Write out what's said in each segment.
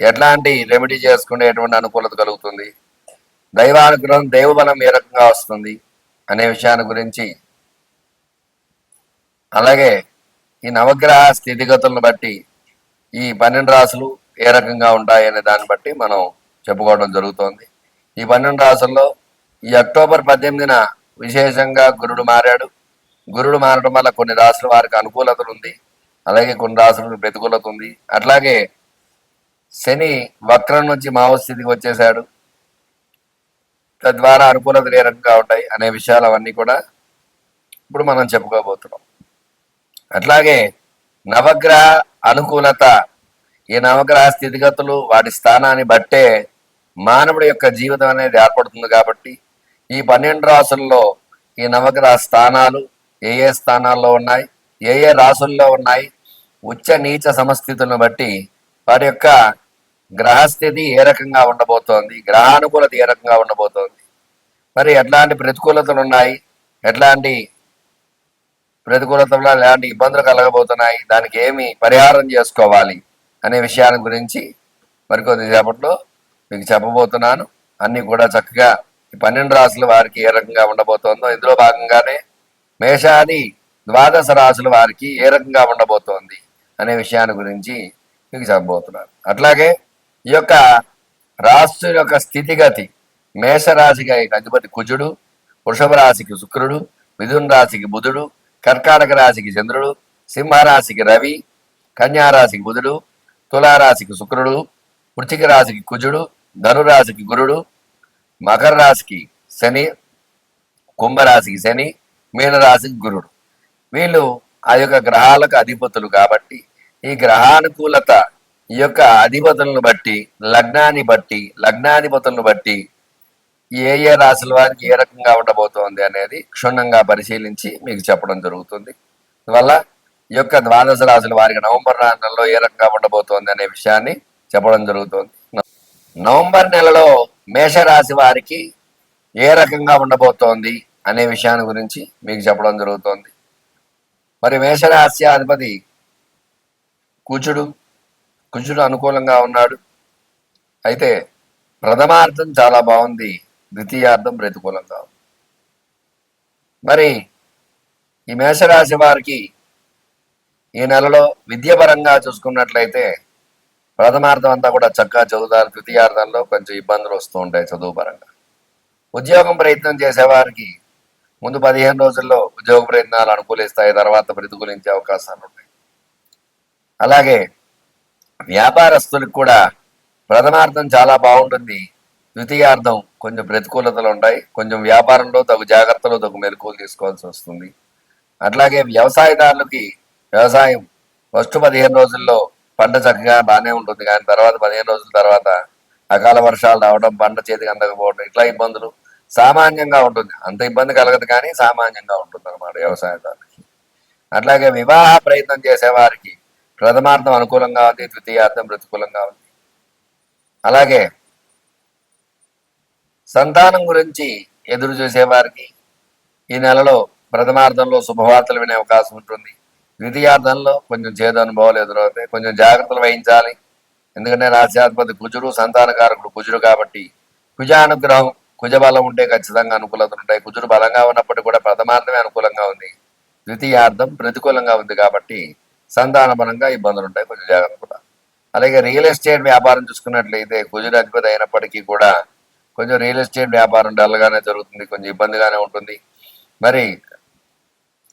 ఎట్లాంటి రెమెడీ చేసుకుంటే ఎటువంటి అనుకూలత కలుగుతుంది? దైవానుగ్రహం దైవబలం ఏ రకంగా వస్తుంది అనే విషయాన్ని గురించి. అలాగే ఈ నవగ్రహ స్థితిగతులను బట్టి ఈ పన్నెండు రాసులు ఏ రకంగా ఉంటాయి అనే దాన్ని బట్టి మనం చెప్పుకోవడం జరుగుతోంది. ఈ పన్నెండు రాసుల్లో ఈ అక్టోబర్ పద్దెనిమిదిన విశేషంగా గురుడు మారాడు. గురుడు మారడం వల్ల కొన్ని రాసుల వారికి అనుకూలతలు ఉంది. అలాగే కొన్ని రాసులకు ప్రతికూలత ఉంది. అట్లాగే శని వక్రం నుంచి మావస్థితికి వచ్చేసాడు తద్వారా అనుకూలతలు ఏ రకంగా ఉంటాయి అనే విషయాలు అవన్నీ కూడా ఇప్పుడు మనం చెప్పుకోబోతున్నాం. అట్లాగే నవగ్రహ అనుకూలత ఈ నవగ్రహ స్థితిగతులు వాటి స్థానాన్ని బట్టే మానవుడి యొక్క జీవితం అనేది ఏర్పడుతుంది కాబట్టి ఈ పన్నెండు రాసుల్లో ఈ నవగ్రహ స్థానాలు ఏ ఏ స్థానాల్లో ఉన్నాయి ఏ ఏ రాసుల్లో ఉన్నాయి ఉచ్చ నీచ సమస్థితులను బట్టి వారి యొక్క గ్రహస్థితి ఏ రకంగా ఉండబోతోంది? గ్రహానుకూలత ఏ రకంగా ఉండబోతోంది? మరి ఎట్లాంటి ప్రతికూలతలు ఉన్నాయి? ఎట్లాంటి ప్రతికూలతలు ఎలాంటి ఇబ్బందులు కలగబోతున్నాయి? దానికి ఏమి పరిహారం చేసుకోవాలి? అనే విషయాన్ని గురించి మరికొద్దిసేపట్లో మీకు చెప్పబోతున్నాను. అన్నీ కూడా చక్కగా ఈ పన్నెండు రాసుల వారికి ఏ రకంగా ఉండబోతోందో ఇందులో భాగంగానే మేషాది ద్వాదశ రాసుల వారికి ఏ రకంగా ఉండబోతోంది అనే విషయాన్ని గురించి మీకు చెప్పబోతున్నాను. అట్లాగే ఈ యొక్క రాశి యొక్క స్థితిగతి మేషరాశికి అధిపతి కుజుడు వృషభ రాశికి శుక్రుడు మిథున రాశికి బుధుడు కర్కాటక రాశికి చంద్రుడు సింహరాశికి రవి కన్యారాశికి బుధుడు తులారాశికి శుక్రుడు వృచ్చిక రాశికి కుజుడు ధనురాశికి గురుడు మకర రాశికి శని కుంభరాశికి శని మీనరాశికి గురుడు. వీళ్ళు ఆ యొక్క గ్రహాలకు అధిపతులు కాబట్టి ఈ గ్రహానుకూలత ఈ యొక్క అధిపతులను బట్టి లగ్నాన్ని బట్టి లగ్నాధిపతులను బట్టి ఏ ఏ రాశుల వారికి ఏ రకంగా ఉండబోతోంది అనేది క్షుణ్ణంగా పరిశీలించి మీకు చెప్పడం జరుగుతుంది. అందువల్ల ఈ యొక్క ద్వాదశ రాశుల వారికి నవంబర్ నెలలో ఏ రకంగా ఉండబోతోంది అనే విషయాన్ని చెప్పడం జరుగుతుంది. నవంబర్ నెలలో మేషరాశి వారికి ఏ రకంగా ఉండబోతోంది అనే విషయాన్ని గురించి మీకు చెప్పడం జరుగుతోంది. మరి మేషరాశి అధిపతి కూచుడు కుజుడు అనుకూలంగా ఉన్నాడు. అయితే ప్రథమార్థం చాలా బాగుంది. ద్వితీయార్థం ప్రతికూలంగా ఉంది. మరి ఈ మేషరాశి వారికి ఈ నెలలో విద్యాపరంగా చూసుకున్నట్లయితే ప్రథమార్థం అంతా కూడా చక్కగా చదువుతారు. ద్వితీయార్థంలో కొంచెం ఇబ్బందులు వస్తూ ఉంటాయి చదువు పరంగా ఉద్యోగం ప్రయత్నం చేసేవారికి ముందు పదిహేను రోజుల్లో ఉద్యోగ ప్రయత్నాలు అనుకూలిస్తాయి. తర్వాత ప్రతికూలించే అవకాశాలు ఉంటాయి. అలాగే వ్యాపారస్తులకు కూడా ప్రథమార్థం చాలా బాగుంటుంది. ద్వితీయార్థం కొంచెం ప్రతికూలతలు ఉంటాయి. కొంచెం వ్యాపారంలో తగు జాగ్రత్తలు తగు మెలకువలు తీసుకోవాల్సి వస్తుంది. అట్లాగే వ్యవసాయదారులకి వ్యవసాయం ఫస్ట్ పదిహేను రోజుల్లో పంట చక్కగా బాగానే ఉంటుంది. కానీ తర్వాత పదిహేను రోజుల తర్వాత అకాల వర్షాలు రావడం పంట చేతికి అందకపోవడం ఇట్లా ఇబ్బందులు సామాన్యంగా ఉంటుంది. అంత ఇబ్బంది కలగదు కానీ సామాన్యంగా ఉంటుంది అనమాట వ్యవసాయదారులకి. అట్లాగే వివాహ ప్రయత్నం చేసేవారికి ప్రథమార్థం అనుకూలంగా ఉంది ద్వితీయార్థం ప్రతికూలంగా ఉంది. అలాగే సంతానం గురించి ఎదురు చూసేవారికి ఈ నెలలో ప్రథమార్థంలో శుభవార్తలు వినే అవకాశం ఉంటుంది. ద్వితీయార్థంలో కొంచెం చేదు అనుభవాలు ఎదురవుతాయి. కొంచెం జాగ్రత్తలు వహించాలి. ఎందుకంటే రాశ్యాధిపతి కుజుడు సంతానకారకుడు కుజుడు కాబట్టి కుజానుగ్రహం కుజ బలం ఉంటే ఖచ్చితంగా అనుకూలతలు ఉంటాయి. కుజుడు బలంగా ఉన్నప్పటికీ కూడా ప్రథమార్థమే అనుకూలంగా ఉంది. ద్వితీయార్థం ప్రతికూలంగా ఉంది కాబట్టి సంతానపరంగా ఇబ్బందులు ఉంటాయి కొంచెం జాగ్రత్త కూడా అలాగే రియల్ ఎస్టేట్ వ్యాపారం చూసుకున్నట్లయితే కుజుడు అధిపతి అయినప్పటికీ కూడా కొంచెం రియల్ ఎస్టేట్ వ్యాపారం డల్గానే జరుగుతుంది కొంచెం ఇబ్బందిగానే ఉంటుంది. మరి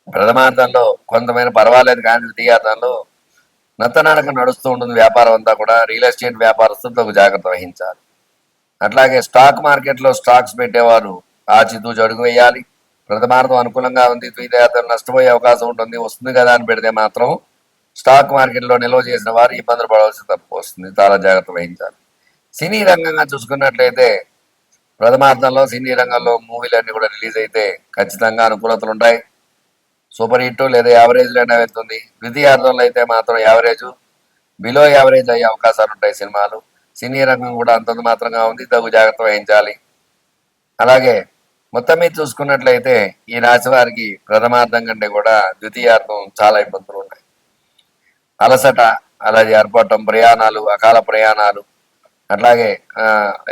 ప్రథమార్థంలో కొంతమైన పర్వాలేదు కానీ ద్వితీయార్థంలో నత్తనడక నడుస్తూ ఉంటుంది వ్యాపారం అంతా కూడా రియల్ ఎస్టేట్ వ్యాపారస్తులకు జాగ్రత్త వహించాలి. అట్లాగే స్టాక్ మార్కెట్లో స్టాక్స్ పెట్టేవారు ఆచితూచి అడుగు వేయాలి. ప్రథమార్థం అనుకూలంగా ఉంది ద్వితీయార్థం నష్టపోయే అవకాశం ఉంటుంది వస్తుంది కదా అని పెడితే మాత్రం స్టాక్ మార్కెట్లో నిల్వ చేసిన వారు ఇబ్బందులు పడవలసి తప్పు వస్తుంది. చాలా జాగ్రత్త వహించాలి. సినీ రంగంగా చూసుకున్నట్లయితే ప్రథమార్థంలో సినీ రంగంలో మూవీలు కూడా రిలీజ్ అయితే ఖచ్చితంగా అనుకూలతలు ఉంటాయి. సూపర్ హిట్ లేదా యావరేజ్లోనే వెళ్తుంది. ద్వితీయార్థంలో అయితే మాత్రం యావరేజ్ బిలో యావరేజ్ అయ్యే అవకాశాలు ఉంటాయి సినిమాలు. సినీ రంగం కూడా అంతంత మాత్రంగా ఉంది. తగు జాగ్రత్త వహించాలి. అలాగే మొత్తం మీద చూసుకున్నట్లయితే ఈ రాశి వారికి ప్రథమార్థం కంటే కూడా ద్వితీయార్థం చాలా ఇబ్బందులు ఉన్నాయి అలసట అలాగే ఏర్పడటం ప్రయాణాలు అకాల ప్రయాణాలు అట్లాగే ఆ,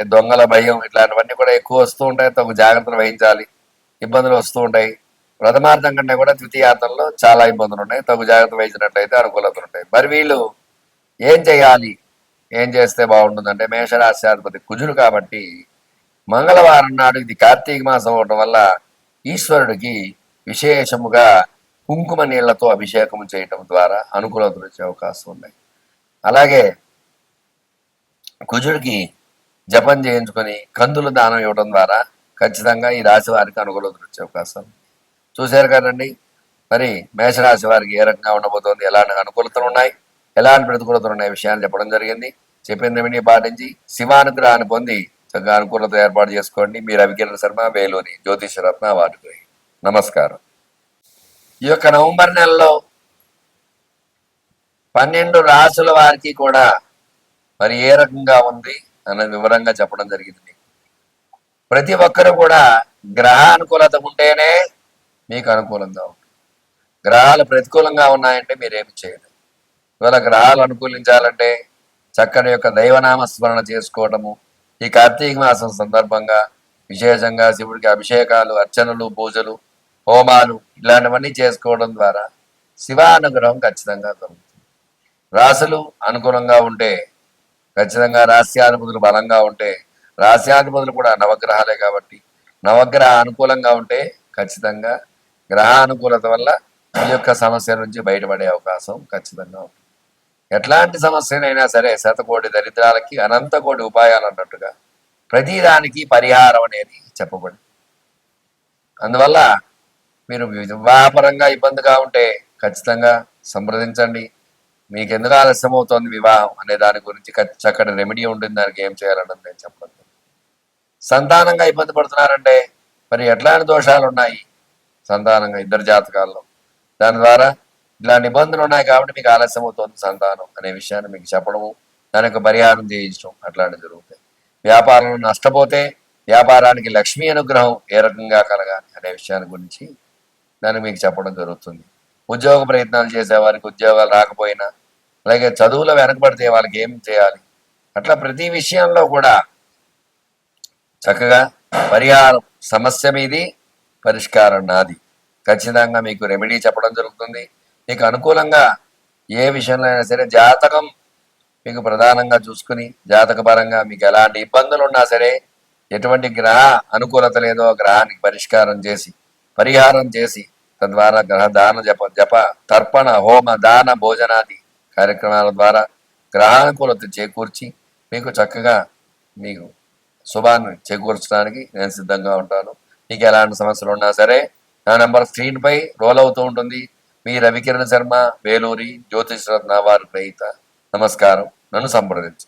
దొంగల భయం ఇట్లాంటివన్నీ కూడా ఎక్కువ వస్తూ ఉంటాయి. తగు జాగ్రత్తలు వహించాలి. ఇబ్బందులు వస్తూ ఉంటాయి. ప్రథమార్థం కంటే కూడా ద్వితీయార్థంలో చాలా ఇబ్బందులు ఉన్నాయి తగు జాగ్రత్త వహించినట్లయితే అనుకూలతలు ఉంటాయి. మరి వీళ్ళు ఏం చేయాలి? ఏం చేస్తే బాగుంటుందంటే మేషరాశ్యాధిపతి కుజుడు కాబట్టి మంగళవారం నాడు ఇది కార్తీక మాసం అవటం వల్ల ఈశ్వరుడికి విశేషముగా కుంకుమ నీళ్ళతో అభిషేకం చేయటం ద్వారా అనుకూలతలు వచ్చే అవకాశం ఉన్నాయి. అలాగే కుజుడికి జపం చేయించుకొని కందులు దానం ఇవ్వడం ద్వారా ఖచ్చితంగా ఈ రాశి వారికి అనుకూలతలు వచ్చే అవకాశం ఉంది. చూశారు కదండి? మరి మేషరాశి వారికి ఏ రకంగా ఉండబోతోంది? ఎలాంటి అనుకూలతలు ఉన్నాయి? ఎలాంటి ప్రతికూలతలు ఉన్నాయి? విషయాలు చెప్పడం జరిగింది. చెప్పిన విని పాటించి శివానుగ్రహాన్ని పొంది చక్కగా అనుకూలత ఏర్పాటు చేసుకోండి. మీరు రవికిరణ్ శర్మ వేలూరి జ్యోతిష్ రత్న వాటికి నమస్కారం. ఈ యొక్క నవంబర్ నెలలో పన్నెండు రాసుల వారికి కూడా మరి ఏ రకంగా ఉంది అన్నది వివరంగా చెప్పడం జరిగింది. ప్రతి ఒక్కరు కూడా గ్రహ అనుకూలత ఉంటేనే మీకు అనుకూలంగా ఉంటుంది. గ్రహాలు ప్రతికూలంగా ఉన్నాయంటే మీరేమి చేయదు ఇవాళ గ్రహాలు అనుకూలించాలంటే చక్కని యొక్క దైవనామ స్మరణ చేసుకోవడము ఈ కార్తీక మాసం సందర్భంగా విశేషంగా శివుడికి అభిషేకాలు అర్చనలు పూజలు హోమాలు ఇలాంటివన్నీ చేసుకోవడం ద్వారా శివానుగ్రహం ఖచ్చితంగా కలుగుతుంది. రాసులు అనుకూలంగా ఉంటే ఖచ్చితంగా రాస్యాధిపతులు బలంగా ఉంటే రాస్యాధిపతులు కూడా నవగ్రహాలే కాబట్టి నవగ్రహ అనుకూలంగా ఉంటే ఖచ్చితంగా గ్రహ అనుకూలత వల్ల ఈ యొక్క సమస్య నుంచి బయటపడే అవకాశం ఖచ్చితంగా ఉంటుంది. ఎట్లాంటి సమస్యనైనా సరే శతకోటి దరిద్రాలకి అనంత కోటి ఉపాయాలు అన్నట్టుగా ప్రతిదానికి పరిహారం అనేది చెప్పబడి అందువల్ల మీరు వివాహపరంగా ఇబ్బందిగా ఉంటే ఖచ్చితంగా సంప్రదించండి. మీకు ఎందుకు ఆలస్యం అవుతోంది వివాహం అనే దాని గురించి చక్కటి రెమెడీ ఉంటుంది. దానికి ఏం చేయాలన్నది నేను చెప్పండి సంతానంగా ఇబ్బంది పడుతున్నారంటే మరి ఎట్లాంటి దోషాలు ఉన్నాయి? సంతానంగా ఇద్దరు జాతకాల్లో. దాని ద్వారా ఇలాంటి ఇబ్బందులు ఉన్నాయి కాబట్టి మీకు ఆలస్యం అవుతుంది సంతానం అనే విషయాన్ని మీకు చెప్పడము దానికి పరిహారం చేయించడం అట్లాంటివి జరుగుతాయి. వ్యాపారంలో నష్టపోతే వ్యాపారానికి లక్ష్మీ అనుగ్రహం ఏ రకంగా కలగాలి అనే విషయాన్ని గురించి దాన్ని మీకు చెప్పడం జరుగుతుంది. ఉద్యోగ ప్రయత్నాలు చేసే వారికి ఉద్యోగాలు రాకపోయినా అలాగే చదువులో వెనకబడితే వాళ్ళకి ఏం చేయాలి? అట్లా ప్రతి విషయంలో కూడా చక్కగా పరిహారం సమస్య మీది పరిష్కారం నాది. ఖచ్చితంగా మీకు రెమెడీ చెప్పడం జరుగుతుంది. మీకు అనుకూలంగా ఏ విషయంలో అయినా సరే జాతకం మీకు ప్రధానంగా చూసుకుని జాతక పరంగా మీకు ఎలాంటి ఇబ్బందులు ఉన్నా సరే ఎటువంటి గ్రహ అనుకూలత లేదో గ్రహానికి పరిష్కారం చేసి పరిహారం చేసి తద్వారా గ్రహ దాన జప జప తర్పణ హోమ దాన భోజనాది కార్యక్రమాల ద్వారా గ్రహానుకూలత చేకూర్చి మీకు చక్కగా మీకు శుభాన్ని చేకూర్చడానికి నేను సిద్ధంగా ఉంటాను. మీకు ఎలాంటి సమస్యలు ఉన్నా సరే నా నెంబర్ స్క్రీన్ పై రోల్ అవుతూ ఉంటుంది. మీ రవికిరణ్ శర్మ వేలూరి జ్యోతిష్ రత్న వారి రహిత నమస్కారం. నన్ను సంప్రదించు.